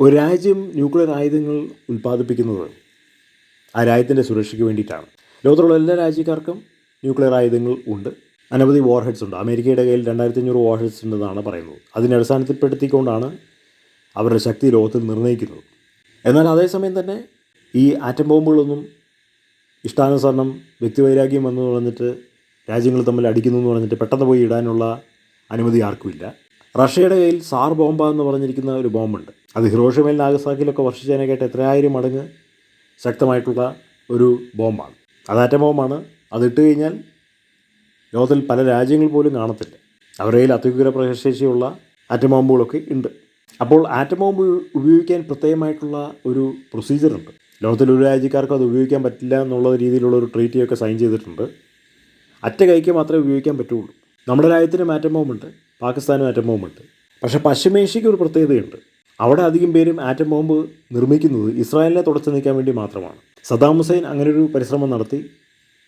ഒരു രാജ്യം ന്യൂക്ലിയർ ആയുധങ്ങൾ ഉൽപ്പാദിപ്പിക്കുന്നത് ആ രാജ്യത്തിന്റെ സുരക്ഷയ്ക്ക് വേണ്ടിയിട്ടാണ്. ലോകത്തുള്ള എല്ലാ രാജ്യക്കാർക്കും ന്യൂക്ലിയർ ആയുധങ്ങൾ ഉണ്ട്. അനവധി വാർഹെഡ്സ് ഉണ്ട്. അമേരിക്കയുടെ കയ്യിൽ രണ്ടായിരത്തി അഞ്ഞൂറ് വാർഹെഡ്സ് ഉണ്ടെന്നാണ് പറയുന്നത്. അതിനെ അടിസ്ഥാനത്തിൽപ്പെടുത്തിക്കൊണ്ടാണ് അവരുടെ ശക്തി ലോകത്തിൽ നിർണയിക്കുന്നത് എന്നാൽ അതേസമയം തന്നെ ഈ ആറ്റം ബോംബുകളൊന്നും ഇഷ്ടാനുസരണം വ്യക്തിവൈരാഗ്യം എന്ന് പറഞ്ഞിട്ട് രാജ്യങ്ങൾ തമ്മിൽ അടിക്കുന്നു എന്ന് പറഞ്ഞിട്ട് പെട്ടെന്ന് പോയി ഇടാനുള്ള അനുമതി ആർക്കുമില്ല റഷ്യയുടെ കയ്യിൽ സാർ ബോംബ എന്ന് പറഞ്ഞിരിക്കുന്ന ഒരു ബോംബുണ്ട്. അത് ഹിറോഷിമയിൽ നാഗസാക്കിലൊക്കെ വർഷിച്ചതിനെക്കാട്ട് എത്രയായിരം മടങ്ങ് ശക്തമായിട്ടുള്ള ഒരു ബോംബാണ്. അത് ആറ്റം ബോംബാണ്. അതിട്ട് കഴിഞ്ഞാൽ ലോകത്തിൽ പല രാജ്യങ്ങൾ പോലും കാണത്തില്ല. അവരുടെ കയ്യിൽ അത്യുഗ്ര പ്രശേഷിയുള്ള ആറ്റം ബോംബുകളൊക്കെ ഉണ്ട്. അപ്പോൾ ആറ്റം ബോംബ് ഉപയോഗിക്കാൻ പ്രത്യേകമായിട്ടുള്ള ഒരു പ്രൊസീജിയറുണ്ട് ലോകത്തിൽ ഒരു രാജ്യക്കാർക്കും അത് ഉപയോഗിക്കാൻ പറ്റില്ല എന്നുള്ള രീതിയിലുള്ള ഒരു ട്രീറ്റിയൊക്കെ സൈൻ ചെയ്തിട്ടുണ്ട്. അറ്റ കൈക്ക് മാത്രമേ ഉപയോഗിക്കാൻ പറ്റുള്ളൂ. നമ്മുടെ രാജ്യത്തിന് ആറ്റം ബോംബുണ്ട്. പാകിസ്ഥാനും ആറ്റം ബോംബുണ്ട് പക്ഷേ പശ്ചിമേഷ്യയ്ക്ക് ഒരു പ്രത്യേകതയുണ്ട്. അവിടെ അധികം പേരും ആറ്റം ബോംബ് നിർമ്മിക്കുന്നത് ഇസ്രായേലിനെ തുടച്ചു നീക്കാൻ വേണ്ടി മാത്രമാണ്. സദാം ഹുസൈൻ അങ്ങനൊരു പരിശ്രമം നടത്തി.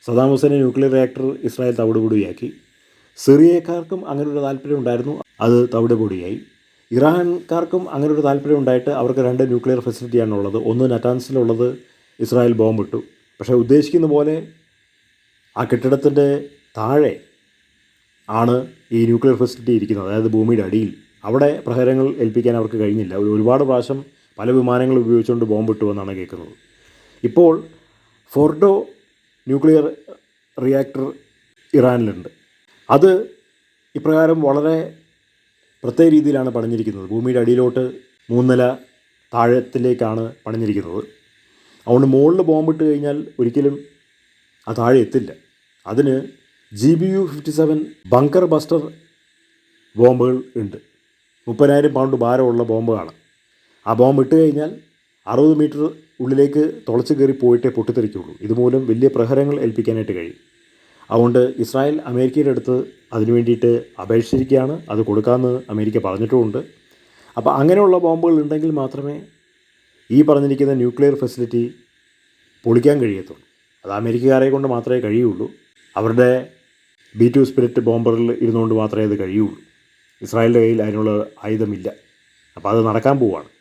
സദാം ഹുസൈനെ ന്യൂക്ലിയർ റിയാക്ടർ ഇസ്രായേൽ തവിടുപൊടിയാക്കി. സിറിയക്കാർക്കും അങ്ങനൊരു താല്പര്യം ഉണ്ടായിരുന്നു അത് തവിടുപൊടിയായി. ഇറാൻകാർക്കും അങ്ങനെ ഒരു താല്പര്യം ഉണ്ടായിട്ട് അവർക്ക് രണ്ട് ന്യൂക്ലിയർ ഫെസിലിറ്റിയാണ് ഉള്ളത് ഒന്ന് നറ്റാൻസിലുള്ളത് ഇസ്രായേൽ ബോംബിട്ടു. പക്ഷേ ഉദ്ദേശിക്കുന്ന പോലെ ആ കെട്ടിടത്തിന്റെ താഴെ ആണ് ഈ ന്യൂക്ലിയർ ഫെസിലിറ്റി ഇരിക്കുന്നത്. അതായത് ഭൂമിയുടെ അടിയിൽ. അവിടെ പ്രഹരങ്ങൾ ഏൽപ്പിക്കാൻ അവർക്ക് കഴിഞ്ഞില്ല. ഒരു ഒരുപാട് പ്രാവശ്യം പല വിമാനങ്ങൾ ഉപയോഗിച്ചുകൊണ്ട് ബോംബിട്ടു എന്നാണ് കേൾക്കുന്നത്. ഇപ്പോൾ ഫോർഡോ ന്യൂക്ലിയർ റിയാക്ടർ ഇറാനിലുണ്ട്. അത് ഇപ്രകാരം വളരെ പ്രത്യേക രീതിയിലാണ് പണിഞ്ഞിരിക്കുന്നത്. ഭൂമിയുടെ അടിയിലോട്ട് മൂന്നില താഴത്തിലേക്കാണ് പണിഞ്ഞിരിക്കുന്നത്. അതുകൊണ്ട് മുകളിൽ ബോംബിട്ട് കഴിഞ്ഞാൽ ഒരിക്കലും ആ താഴെ എത്തില്ല. അതിന് G B U fifty seven bunker buster ബോംബുകൾ ഉണ്ട്. മുപ്പതിനായിരം പൗണ്ട് ഭാരമുള്ള ബോംബാണ് ആ ബോംബ് ഇട്ട് കഴിഞ്ഞാൽ അറുപത് മീറ്റർ ഉള്ളിലേക്ക് തുളച്ച് കയറി പോയിട്ടേ പൊട്ടിത്തെറിക്കുള്ളൂ. ഇതുമൂലം വലിയ പ്രഹരങ്ങൾ ഏൽപ്പിക്കാനായിട്ട് കഴിയും. അതുകൊണ്ട് ഇസ്രായേൽ അമേരിക്കയുടെ അടുത്ത് അതിനു വേണ്ടിയിട്ട് അപേക്ഷിച്ചിരിക്കുകയാണ്. അത് കൊടുക്കാമെന്ന് അമേരിക്ക പറഞ്ഞിട്ടുമുണ്ട്. അപ്പോൾ അങ്ങനെയുള്ള ബോംബുകൾ ഉണ്ടെങ്കിൽ മാത്രമേ ഈ പറഞ്ഞിരിക്കുന്ന ന്യൂക്ലിയർ ഫെസിലിറ്റി പൊളിക്കാൻ കഴിയത്തുള്ളൂ. അത് അമേരിക്കക്കാരെ കൊണ്ട് മാത്രമേ കഴിയുള്ളൂ. അവരുടെ ബി ടു സ്പിരിറ്റ് ബോംബറിൽ ഇരുന്നുകൊണ്ട് മാത്രമേ അത് കഴിയുള്ളൂ. ഇസ്രായേലിന്റെ കയ്യിൽ അതിനുള്ള ആയുധമില്ല. അപ്പോൾ അത് നടക്കാൻ പോവുകയാണ്